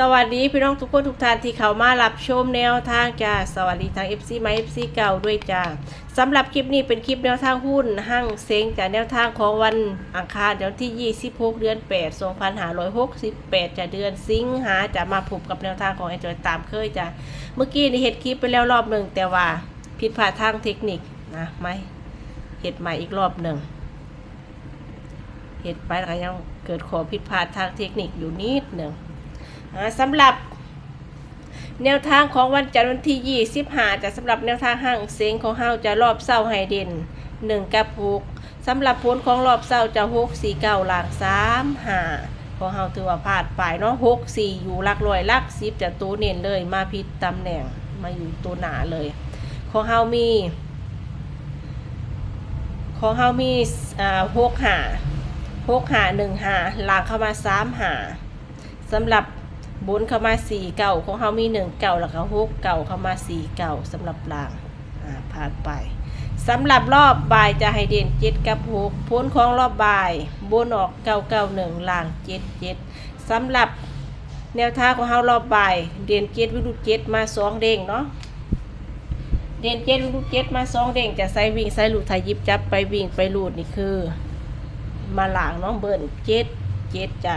สวัสดีพี่น้องทุกคนทุกท่านที่เข้ามารับชมแนวทางจ้าสวัสดีทาง FC ไม FC เก่าด้วยจ้าสำหรับคลิปนี้เป็นคลิปแนวทางหุ้นห้างเซ็งจากแนวทางของวันอังคารเดือนที่ 26 เดือน 8 2568จะเดือนสิงหาจะมาผูกกับแนวทางของไอจอยตามเคยจ้าเมื่อกี้นี่เห็ดคลิปไปแล้วรอบหนึ่งแต่ว่าผิดพลาดทางเทคนิคนะไม่เห็ดใหม่อีกรอบหนึ่งเหตุไปแล้วก็ยังเกิดขอผิดพลาดทางเทคนิคอยู่นิดหนึ่ง สำหรับแนวทางของวันจันทร์วันที่25จะสำหรับแนวทางห้างเสียงของเฮาจะรอบเศร้าไฮเด่น1กับ6สำหรับผลของรอบเศร้าจะ6 4 9หลัง3 5ของเฮาถือว่าพลาดไปเนาะ6 4อยู่หลักร้อยหลัก10จะตัวเน้นเลยมาผิดตำแหน่งมาอยู่ตัวหนาเลย ของเฮามีของเฮามีอ่า6หาหกหาหนึ่งหาหลังเข้ามาสามหาสำหรับ บนเข้ามาสี่เก่าของเขามีหนึ่งเก่าแล้วก็หกเก่าเข้ามาสี่เก่าสำหรับหลังผ่านไปสำหรับรอบบ่ายจะให้เด่นเจ็ดกับหกพ้นของรอบบ่ายบนออกเก้าเก้าหนึ่งหลังเจ็ดเจ็ดสำหรับแนวท่าของเขารอบบ่าย เด่นเจ็ดวิรุเจ็ดมาสองเด้งเนาะเด่นเจ็ดวิรุเจ็ดมาสองเด้งจะใส่วิ่งใส่หลุดไทยยิบจับไปวิ่งไปหลุดนี่คือ มาหลางน้องเบิร์นเจ็ดเจ็ดจ้ะ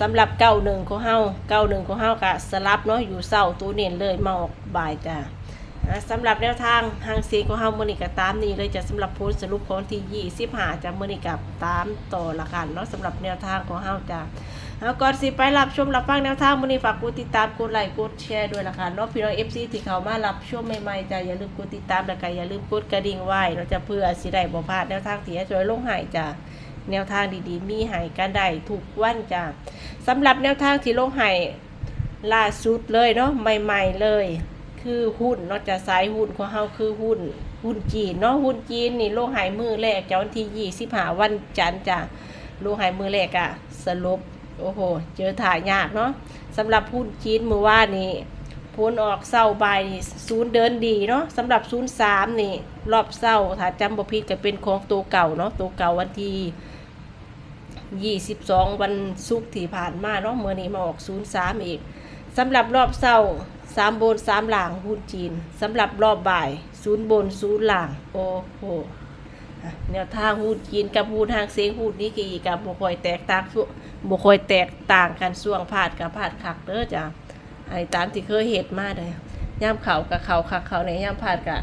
สำหรับเก้าหนึ่งของเฮาเก้าหนึ่งของเฮากะสลับเนาะอยู่เศร้าตัวเน้นเลยมาออกบ่ายจ้ะสำหรับแนวทางทางเสียงของเฮามือนิกะตามนี้เลยจะสำหรับโพสสรุปของที่ยี่สิบห้าจะมือนิกับตามต่อละกันเนาะสำหรับแนวทางของเฮาจ้ะแล้วก่อนสิไปรับชมรับฟังแนวทางมือนี้ฝากกดติดตามกดไลค์กดแชร์ด้วยละกันเนาะพี่น้องเอฟซีที่เขามารับชมใหม่ๆจ้ะอย่าลืมกดติดตามแล้วก็อย่าลืมกดกระดิ่งไว้เนาจะเพื่อสิได้บ่พลาดแนวทางที่จะช่วยลงหายจ้ะแนวทางดีๆ มีให้กันได้ทุกวันจ้า สำหรับแนวทางที่ลงให้ล่าสุดเลยเนาะใหม่ๆเลย คือหุ้นเนาะจะสายหุ้นของเฮาคือหุ้น หุ้นจีนเนาะหุ้นจีนนี่ลงใหายมือแรกจากวันที่25วันจันทร์จ้ะลงใหายมือแรกอะสรุปโอ้โห เจอถ่ายยากเนาะสำหรับหุ้นจีนมือว่านี่พ้นออกเศร้าใบศูนย์เดินดีเนาะสำหรับศูนย์สามนี่ รอบเศร้าถ้าจำบ่ผิดก็เป็นของตัวเก่าเนาะตัวเก่าวันที่ ยี่สิบสองวันศุกร์ที่ผ่านมาเนาะเมื่อนี้มาออกศูนย์สามอีกสำหรับรอบเศร้าสามบนสามหลังหุ้นจีนสำหรับรอบบ่ายศูนย์บนศูนย์หลังโอ้โหแนวทางหุ้นจีนกับหุ้นทางเสียงหุ้นนี้กี่กับบุคอยแตกต่างส่วนบุคอยแตกต่างกันส่วงผาดกับผาดขักเด้อจ้ะไอ้ตามที่เคยเห็นมาเลยย่ำเขากับเขาขักเขาในย่ำผาดกับ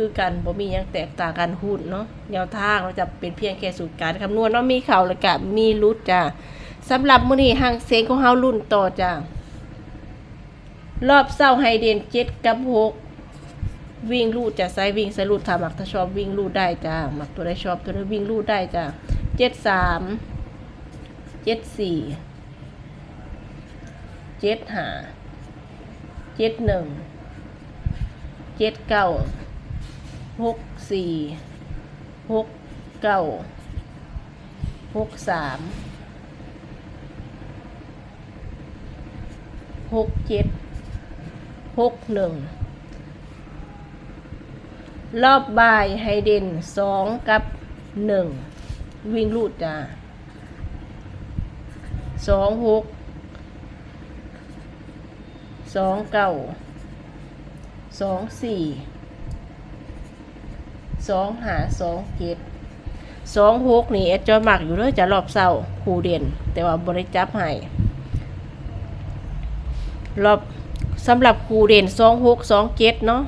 คือกันบ่มียังแตกต่างกันหุ้นเนาะแนวทางเราจะเป็นเพียงแค่สูตรการคำนวณเนาะมีเข่าแล้วก็มีรุดจ้ะสำหรับมื้อนี้ห้างเซ็งของเฮารุ่นต่อจ้ะรอบเศร้าไฮเดนเจ็ดกับหกวิ่งลูดจะใส่วิ่งใส่ลูดถ้ามักถ้าชอบวิ่งลูดได้จ้ะมักตัวใดชอบตัวนั้วิ่งลูดได้จ้ะเจ็ดสามเจ็ดสี่เจ็ดห้าเจ็ดหนึ่งเจ็ดเก้า หกสี่หกเก้าหกสามหกเจ็ดหกหนึ่งรอบบายไฮเดนสองกับหนึ่งวิ่งลูดจ้าสองหกสองเก้าสองสี่ สองหาสองเจ็ดสองหกนี่เอดจอยมักอยู่เลยจะรอบเศร้าคูเด่น แต่ว่าบริจับให้รอบสำหรับคูเด่นสองหกสองเจ็ดเนาะ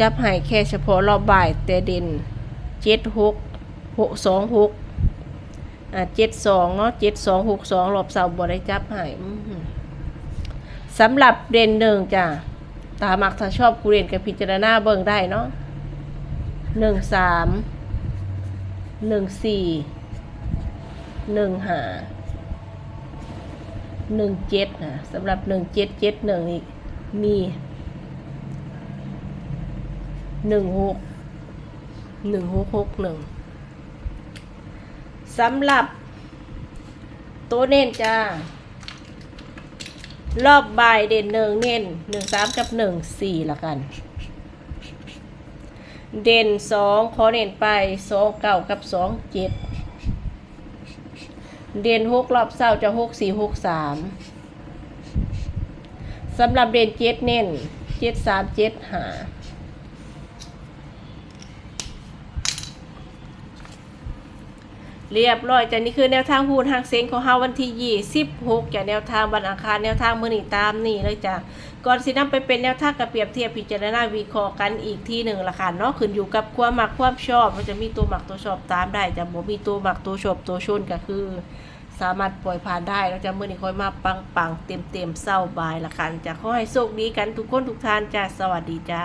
จับให้แค่เฉพาะรอบบ่ายแต่เด่นเจ็ดหกหกสองหกอ่าเจ็ดสองเนาะเจ็ดสองหกสองรอบเสาบริจับให้สำหรับเด่นหนึ่งจ้ะตามักถ้าชอบคูเด่นกับพิจารณาเบิ่งได้เนาะ หนึ่งสามหนึ่งสี่หนึ่งหาหนึ่งเจ็ดนะสำหรับหนึ่งเจ็ดเจ็ดหนึ่งนี่มีหนึ่งหกหนึ่งหกหกหนึ่งสำหรับตัวเน้นจ้ารอบบ่ายเด่นหนึ่งเน้นหนึ่งสามกับหนึ่งสี่ละกัน เด่นสองขอเด่นไปสองเก้ากับสองเจ็ดเด่นหกรอบเศร้าจะหกสี่หกสามสำหรับเด่นเจ็ดเน้นเจ็ดสามเจ็ดหา เรียบร้อยจ้ะนี่คือแนวทางหูนทางเซ็งของเฮาวันที่ยี่สิบหกจ้ะแนวทางวันอังคารแนวทางมื้อนี้ตามนี่เลยจ้ะก่อนสินำไปเป็นแนวทางกับเปรียบเทียบพิจารณาวิเคราะห์กันอีกที่หนึ่งละค่ะเนาะขึ้นอยู่กับความมักความชอบมันจะมีตัวมักตัวชอบตามได้จะบ่มีตัวมักตัวชอบตัวชนก็คือ สามารถปล่อยผ่านได้แล้วจะมื้อนี้ค่อยมาปังปังเต็มเต็มๆเศร้าบายละค่ะจะขอให้โชคดีกันทุกคนทุกท่านจ้ะสวัสดีจ้า